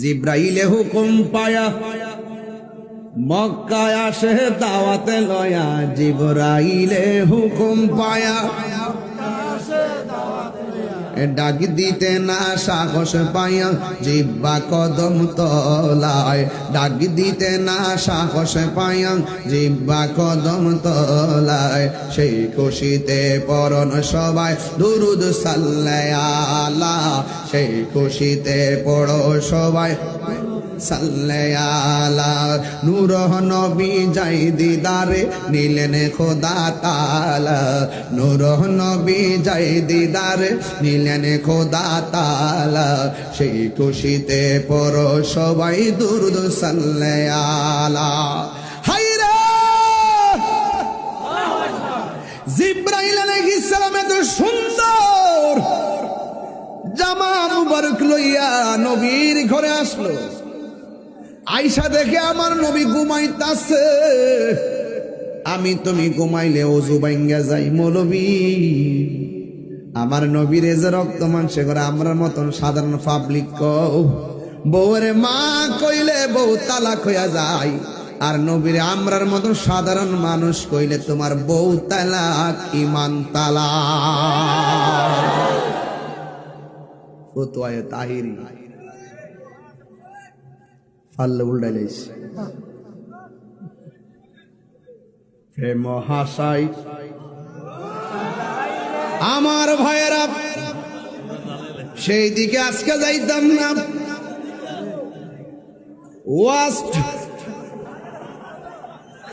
জিব্রাইলে হুকুম পায়া মক্কায় আসে দাওয়াতে লয়া জিব্রাইলে হুকুম পায়া ডাক দিতে না সাহস পাইয়া জিব্বা কদম তলায়। ডাক দিতে না সাহস পাইয়া জিব্বা কদম তলায়। সেই খুশিতে পরন সবাই দুরুদ সাল্লায়ালা সেই খুশিতে পড়ো সবাই। সাল্লায়ালা নূর নবী যাই দিদারে নিলেন খোদা তালা নূর নবী যাই দিদারে নিলেন খোদা তালা সেই খুশিতে পর সবাই দুরুদ সাল্লায়ালা হাই রে! জিব্রাইল আলাইহিস সালাম এত সুন্দর। জামা মুবারক লইয়া নবীর ঘরে আসলো। আইসা দেখে আমার নবী ঘুমাইতাছে। আমি তুমি ঘুমাইলে অজু বাইঙ্গা যাই মৌলবী। আমার নবীর যে রক্ত মাংসে করে আমরা মতন সাধারণ পাবলিক কও, বউরে মা কইলে বউ তালাক হইয়া যায়। আর নবীরে আমরার মতো সাধারণ মানুষ কইলে তোমার বউ তালাক ইমান তালাক। ফতুয়ায়ে আমার ভাইয়েরা, সেই দিকে আজকে যাইতাম না। ওয়াস্ট।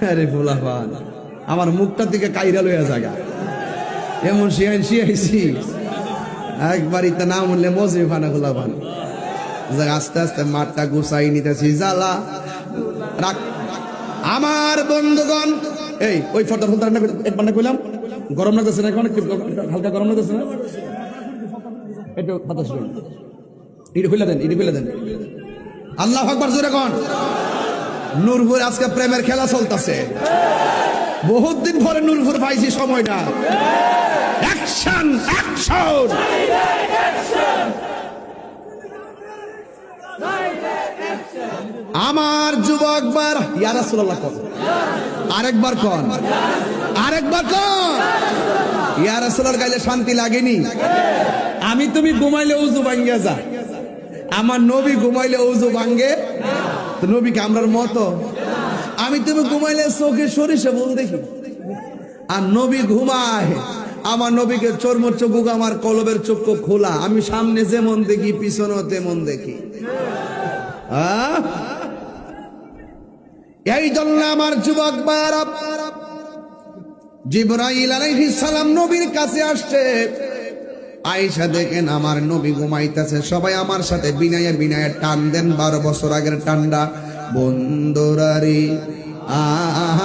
আরে আমার মুখটার দিকে কাইরা লইয়া জায়গা এমন শিয়াই শিয়াইছি। একবার ইতা না মূল্যে মজরি ফানা যাক আস্তে আস্তে মাঠটা গুছাই নিতেছি, জ্বালা। রাখ। আমার বন্ধুগণ, এই, ওই ফটো ফটো একবার না কইলাম। গরম লাগতেছে না এখন? হালকা গরম লাগতেছে না? একটু বাতাস ইট খুলে দেন ইট খুলে দেন। আল্লাহ আকবার, জোরে কোন। নূরপুর আজকে প্রেমের খেলা চলতেছে। বহুত দিন পরে নূরপুর পাইছি সময়টা। অ্যাকশন অ্যাকশন আমার যুবক বার, ইয়া রাসূলুল্লাহ আরেকবার কোন। আরেকবার কোন। ইয়া রাসূলুল্লাহ গাইলে শান্তি লাগেনি। আমি তুমি ঘুমাইলে উজু ভাঙ্গে যা। আমার নবী ঘুমাইলে উজু ভাঙ্গে। তো নবীকে আমরার মতো। আমি তুমি ঘুমাইলে চোখে সরিষে বল দেখি। আর নবী ঘুমায়। আমার নবীকে চর্ম চোখ আমার কলবের চক্ষু খোলা। আমি সামনে যেমন দেখি, পিছনেও তেমন দেখি। এই জন্য আমার যুবক বারা জিব্রাইল আলাইহিস নবীর কাছে আসছে। আয়েশা দেখেন আমার নবী ঘুমাইতেছে। সবাই আমার সাথে বিনায়ে বিনায়ে টান দেন। বারো বছর আগের টান্ডা বন্ধুরারি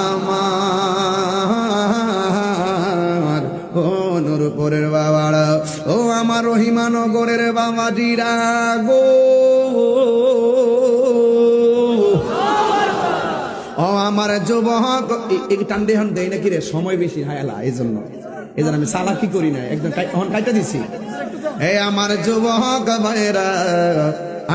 আমার ও নুরপুরের বাবারা, ও আমার রহিমানগরের বাবাজিরা গো। ও আমার যুবক এই টান্ডে হন দেয় নাকি রে? সময় বেশি হায়ালা এই জন্য এই জন্য আমি চালাকি করি না। একদম কাইটা দিছি? হে আমার যুবক ভাইরা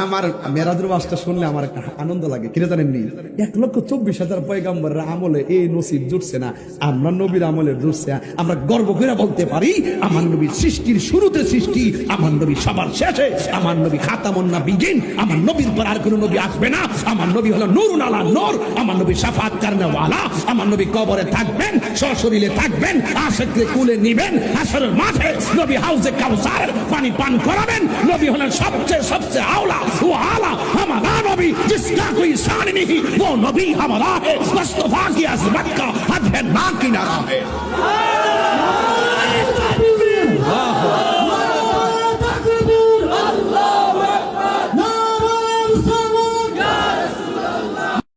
আমার মেরাজুর বাসটা শুনলে আমার আনন্দ লাগে। কিরে জানেননি? এক লক্ষ চব্বিশ হাজার পয়গাম্বর আমলে এই নসিব জুটছে না, আমরা নবীর আমলে জুটছে আমরা গর্ব করে বলতে পারি, আমার নবীর সৃষ্টির শুরুতে সৃষ্টি, আমার নবী সবার শেষে, আমার নবী খাতামন না বিজিন আমার নবীর পর আর কোনো নবী আসবে না। আমার নবী হলো নুরুন আলা নূর, আমার নবী সাফাত কারণেওয়ালা আমার নবী কবরে থাকবেন, সশরীরে থাকবেন, আশেককে কুলে নিবেন আসরের মাঠে নবী হাউজে কাউসারের পানি পান করাবেন। নবী হলেন সবচেয়ে সবচেয়ে আওলা ও আলা আমার নবী জিসকা কোই সানি নেহি ও নবী হামারা হে মুস্তাফা কি আসবত কা হদ না কি না রাহে সুবহানাল্লাহ